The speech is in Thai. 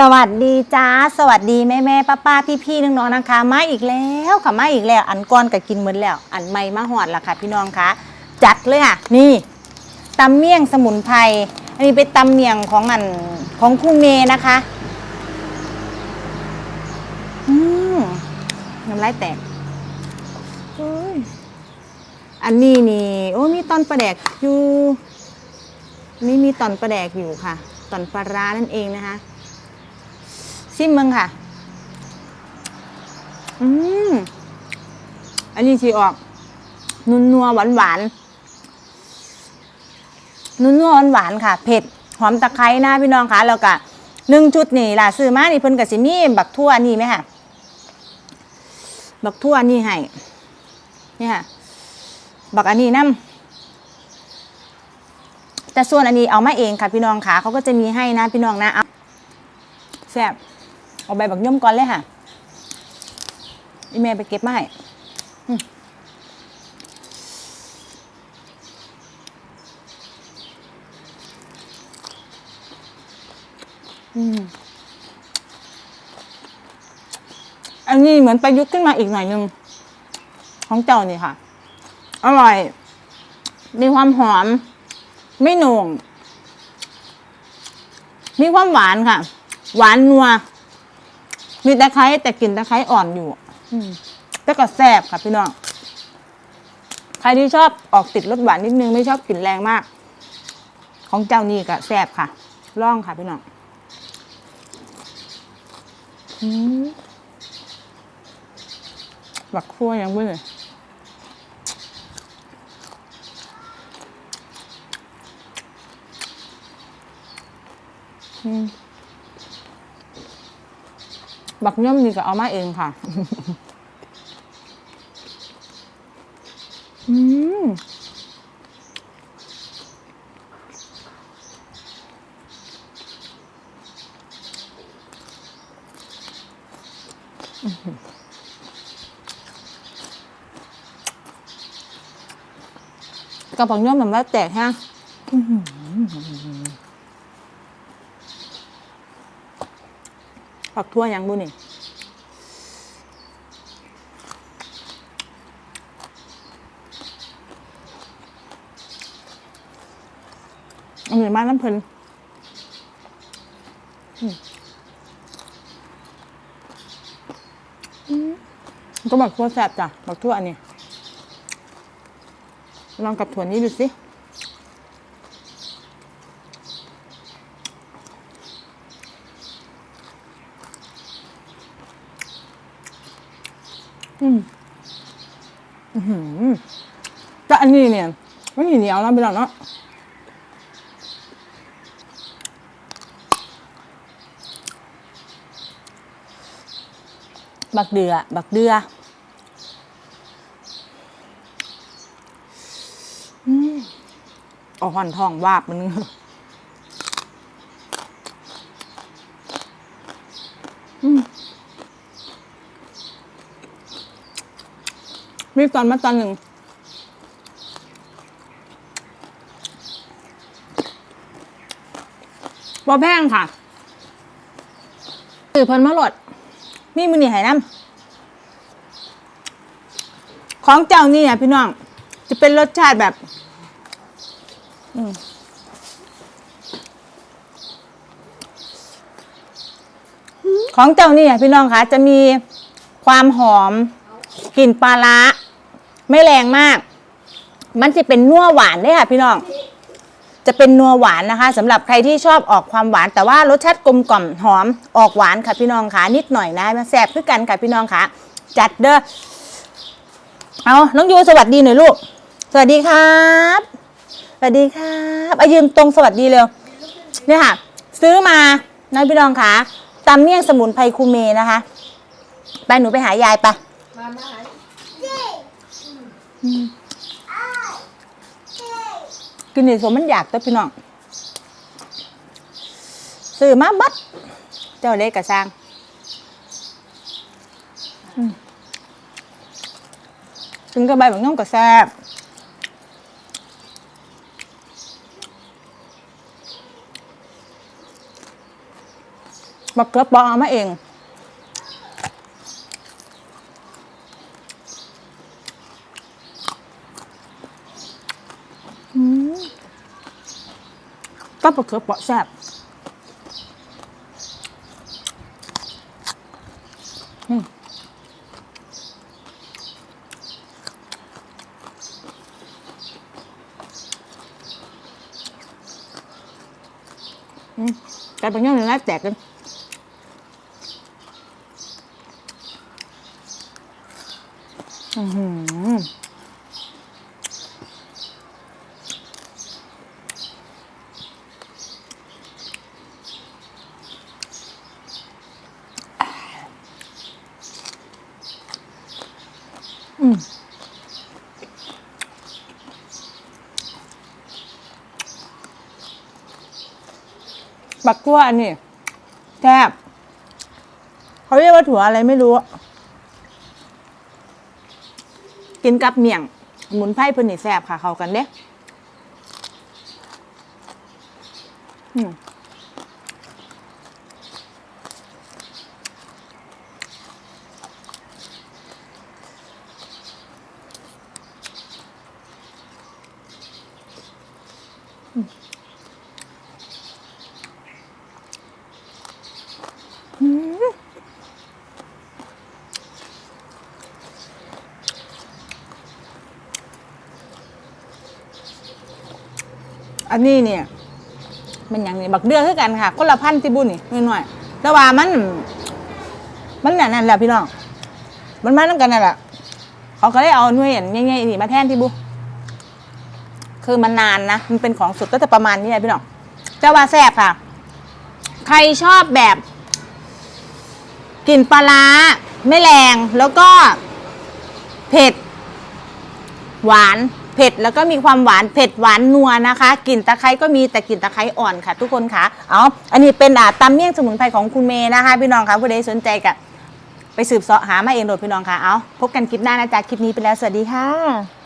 สวัสดีจ้าสวัสดีแม่แม่ป้าป้าพี่พี่น้องน้องนะคะ มาอีกแล้วค่ะมาอีกแล้ว อันก้อนก็กินเหมดแล้ว อันใหม่มาหอดละค่ะ พี่น้องคะจัดเลยค่ะ นี่ตำเมี่ยงสมุนไพรอันนี้เป็นตำเมี่ยงของอันของครูเมย์นะคะอืมน้ำลายแตกอันนี้นี่โอ้มีตอนประแดกอยู่นี่มีตอนประแดกอยู่ค่ะ ตอนปลาร้านั่นเองนะคะ ชิมมึงค่ะ อืมอันนี้ชีออก นุ่นนัวหวานหวานนุ่นนัวหวานหวานค่ะ เผ็ด หอมตะไคร้นะพี่น้องคะแล้วก็หนึ่งชุดนี่ล่ะซื้อมานี่เพิ่นกับสิมีบักทั่วนี่ไหมค่ะ บักทั่วนี่ให้นี่ค่ะ บักอันนี้น้ำแต่ส่วนอันนี้เอามาเองค่ะพี่น้องค่ะเขาก็จะมีให้นะพี่น้องนะแซ่บ เอาใบบักย่อมก่อนเลยค่ะอีเมลไปเก็บมาให้อืมอืมอันนี้เหมือนประยุกต์ขึ้นมาอีกหน่อยนึง ของเจ้านี่ค่ะ อร่อย มีความหอม ไม่โหน่งมีความหวานค่ะ หวานนัว มีตะไคร้แต่กลิ่นตะไคร้อ่อนอยู่อืมแต่ก็แซ่บค่ะพี่น้อง ใครที่ชอบออกติดรสหวานนิดนึงไม่ชอบกลิ่นแรงมาก ของเจ้านี่ก็แซ่บค่ะล่องค่ะพี่น้องอืมบักคั่วยังไม่เลยอืม บักย่อมนี่ก็เอามาเองค่ะ อืมอื้อหือกับบักย่อมแบบว่าแตกฮะ อื้อหือปักทั่วยังบุนี่อันนี้มาน้ำเพลินก็บักทั่วแซ่บจ้ะบักทั่วอันนี้ ลองกับถั่วนี้ดูสิ อืมอือหือแต่อันนี้เนี่ยไม่เหนียวนะพี่น้องเนาะบักเดือ บักเดืออืมเอาห่อนทองวาบมันนึงอืม มีตอนมาตอนหนึ่งบ่แพงค่ะสื่อเพิ่นมาหลด มีมือนี่ไหน้ำของเจ้านี่เนี่ยพี่น้อง จะเป็นรสชาติแบบอของเจ้านี่เนี่ยพี่น้องคะจะมีความหอมกลิ่นปลาร้า ไม่แรงมาก มันจะเป็นนัวหวานเลยค่ะ พี่น้อง จะเป็นนัวหวานนะคะสำหรับใครที่ชอบออกความหวาน แต่ว่ารสชาติกลมกล่อมหอมออกหวานค่ะพี่น้องค่ะนิดหน่อยนะมาแซ่บคือกันค่ะพี่น้องค่ะ จัดเด้อเอาน้องยูสวัสดีหน่อยลูก สวัสดีครับสวัสดีครับอายืนตรงสวัสดีเร็วเนี่ยค่ะ ซื้อมานะพี่น้องค่ะตำเมี่ยงสมุนไพรคูเมนะคะไปหนูไปหายายไปมามาหา กินนี่สมมันอยากตัวพี่น้องซื้อมาบัดเจ้าเล็กกระซังถึงกระใบแบบน้องกระแซบบักเกลือเปอเอามาเอง ก็บักเกลือเปอแซ่บนี่อืมไก่เป็นย่างเนื้อแตกกันอือหือ บักกัวอันนี้แซ่บเขาเรียกว่าถั่วอะไรไม่รู้ กินกับเมี่ยง หมุนไพ่เพิ่นนี่แซ่บค่ะ เข้ากันเด้อืม อันนี้เนี่ยมันอย่างนี้บักเดือคือกันค่ะ คนละพันธุ์ที่บุญนี่หน่อยๆแต่ว่ามัน มันนั่นนั่นแหละพี่น้องมันมาตั้งกันนั่นแหละเขาก็ได้เอาหน่วยอันง่ายๆนี่มาแทนที่บุคือมันนานนะมันเป็นของสุดก็จะประมาณนี้แหละพี่น้องเจ้าว่าแซ่บค่ะ ใครชอบแบบกลิ่นปลาร้าไม่แรงแล้วก็เผ็ด หวาน เผ็ดแล้วก็มีความหวานเผ็ดหวานนัวนะคะกลิ่นตะไคร้ก็มีแต่กลิ่นตะไคร้อ่อนค่ะ ทุกคนค่ะเอาอันนี้เป็นอ่าตำเมี่ยงสมุนไพรของคุณเมย์นะคะ พี่น้องค่ะผู้ใดสนใจกับไปสืบเสาะหามาเองโดดพี่น้องค่ะเอาพบกันคลิปหน้านะจ๊ะคลิปนี้ไปแล้วสวัสดีค่ะ